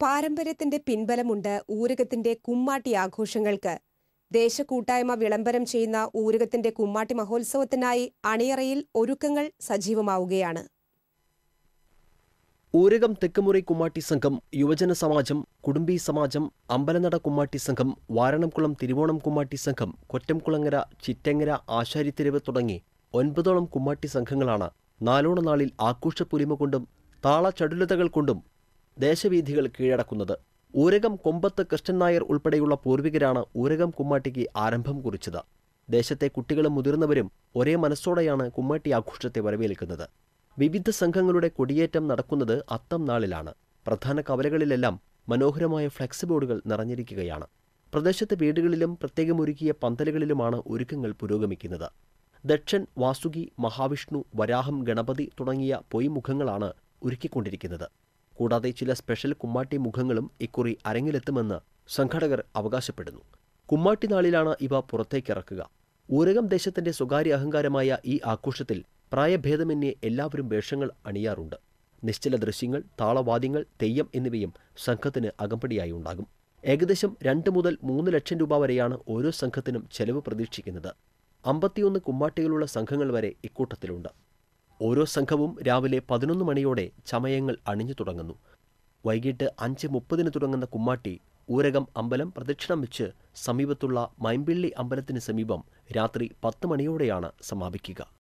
പാരമ്പര്യത്തിന്റെ പിൻബലമുണ്ട് ഊരകത്തിന്റെ കുമ്മാട്ടി ആഘോഷങ്ങൾക്ക്. ദേശകൂട്ടായ്മ വിളംബരം ചെയ്യുന്ന ഊരകത്തിന്റെ കുമ്മാട്ടി മഹോത്സവത്തിനായി അണിയറയിൽ ഒരുക്കങ്ങൾ സജീവമാവുകയാണ്. ഊരകം തെക്കുമുറി കുമ്മാട്ടി സംഘം യുവജന സമാജം കുടുംബി സമാജം അമ്പലനട കുമ്മാട്ടി സംഘം വാരണംകുളം തിരുവോണം കുമ്മാട്ടി സംഘം കൊറ്റംകുളങ്ങര ചിറ്റങ്ങര ആശാരിത്തെരുവ് തുടങ്ങി ഒൻപതോളം കുമ്മാട്ടി സംഘങ്ങളാണ് നാലോണ നാളിൽ ആഘോഷപ്പുലിമ കൊണ്ടും താളചടുലതകൾ കൊണ്ടും ദേശവീഥികൾ കീഴടക്കുന്നത്. ഊരകം കൊമ്പത്ത് കൃഷ്ണൻ നായർ ഉൾപ്പെടെയുള്ള പൂർവികരാണ് ഊരകം കുമ്മാട്ടിക്ക് ആരംഭം കുറിച്ചത്. ദേശത്തെ കുട്ടികളും മുതിർന്നവരും ഒരേ മനസ്സോടെയാണ് കുമ്മാട്ടി ആഘോഷത്തെ വരവേൽക്കുന്നത്. വിവിധ സംഘങ്ങളുടെ കൊടിയേറ്റം നടക്കുന്നത് അത്തം നാളിലാണ്. പ്രധാന കവലകളിലെല്ലാം മനോഹരമായ ഫ്ലെക്സ് ബോർഡുകൾ നിറഞ്ഞിരിക്കുകയാണ്. പ്രദേശത്തെ വീടുകളിലും പ്രത്യേകം ഒരുക്കിയ പന്തലുകളിലുമാണ് ഒരുക്കങ്ങൾ പുരോഗമിക്കുന്നത്. ദക്ഷൻ വാസുകി മഹാവിഷ്ണു വരാഹം ഗണപതി തുടങ്ങിയ പൊയ്മുഖങ്ങളാണ് ഒരുക്കിക്കൊണ്ടിരിക്കുന്നത്. കൂടാതെ ചില സ്പെഷ്യൽ കുമ്മാട്ടി മുഖങ്ങളും ഇക്കുറി അരങ്ങിലെത്തുമെന്ന് സംഘാടകർ അവകാശപ്പെടുന്നു. കുമ്മാട്ടി നാളിലാണ് ഇവ പുറത്തേക്കിറക്കുക. ഊരകം ദേശത്തിന്റെ സ്വകാര്യ അഹങ്കാരമായ ഈ ആഘോഷത്തിൽ പ്രായഭേദമന്യേ എല്ലാവരും വേഷങ്ങൾ അണിയാറുണ്ട്. നിശ്ചല ദൃശ്യങ്ങൾ താളവാദ്യങ്ങൾ തെയ്യം എന്നിവയും സംഘത്തിന് അകമ്പടിയായി ഉണ്ടാകും. ഏകദേശം രണ്ട് മുതൽ മൂന്ന് ലക്ഷം രൂപ വരെയാണ് ഓരോ സംഘത്തിനും ചെലവ് പ്രതീക്ഷിക്കുന്നത്. അമ്പത്തിയൊന്ന് കുമ്മാട്ടികളുള്ള സംഘങ്ങൾ വരെ ഇക്കൂട്ടത്തിലുണ്ട്. ഓരോ സംഘവും രാവിലെ പതിനൊന്ന് മണിയോടെ ചമയങ്ങൾ അണിഞ്ഞു തുടങ്ങുന്നു. വൈകിട്ട് അഞ്ച് മുപ്പതിന് തുടങ്ങുന്ന കുമ്മാട്ടി ഊരകം അമ്പലം പ്രദക്ഷിണം വെച്ച് സമീപത്തുള്ള മൈമ്പിള്ളി അമ്പലത്തിന് സമീപം രാത്രി പത്ത് മണിയോടെയാണ് സമാപിക്കുക.